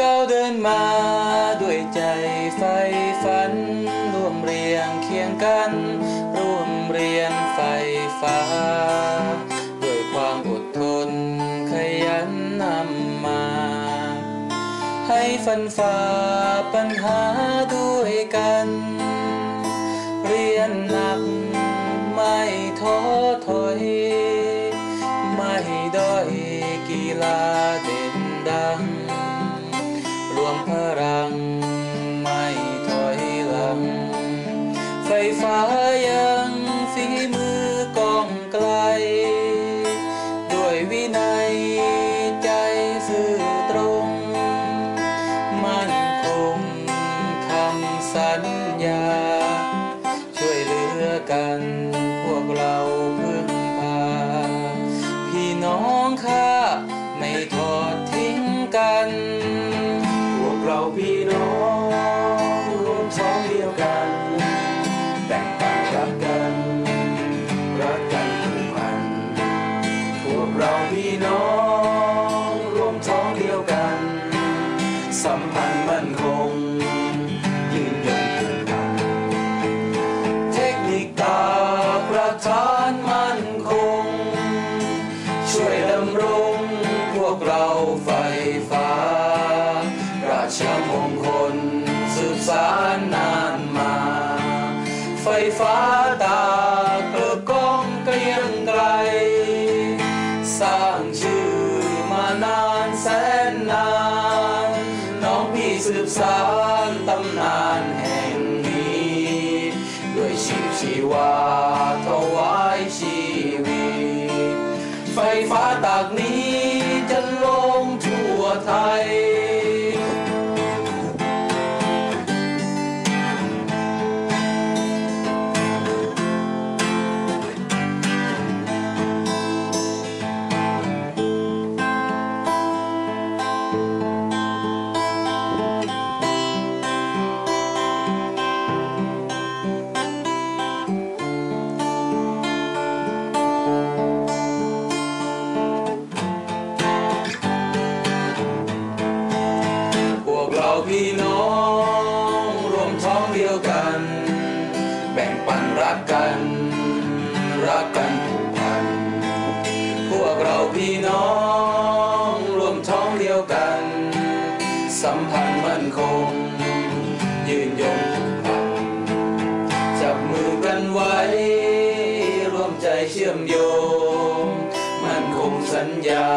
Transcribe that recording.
ก้าเดินมาด้วยใจไฟฝัน ร่วมเรียงเคียงกัน ร่วมเรียนไฟฟ้า ด้วยความอดทนขยันนำมา ให้ฟันฝ่าปัญหาด้วยกัน เรียนหนักไม่ท้อถอยไม่ด้อยกีฬาเด่นดัง วมพลัง ไม่ถอยหลัง ไฟฟ้ายังฝีมือกองไกล ด้วยวินัยใจซื่อตรง มั่นคงคำสัญญา ช่วยเหลือกันพวกเราพึ่งพา พี่น้องข้าไม่ทอดทิ้งกัน พี่น้องรวมท้องเดียวกัน แบ่งปันรักกัน รักกันผูกพัน พวกเราพี่น้องรวมท้องเดียวกัน สัมพันธ์มั่นคงยืนยงผูกพัน เทคนิคตาประทานมั่นคง ช่วยดำรงพวกเราไฟฟ้ารา ชมงคล สืบสานนานมา ไฟฟ้าตาเกิดกองเกรียงไกลสร้างชื่อมานานแสนนาน น้องพี่สืบสานตำนานแห่งนี้ ด้วยชีพชีวา พี่น้องรวมท้องเดียวกัน แบ่งปันรักกัน รักกันผูกพัน พวกเราพี่น้องรวมท้องเดียวกัน สัมพันธ์มั่นคง ยืนยงผูกพัน จับมือกันไว้ร่วมใจเชื่อมโยง มั่นคงสัญญา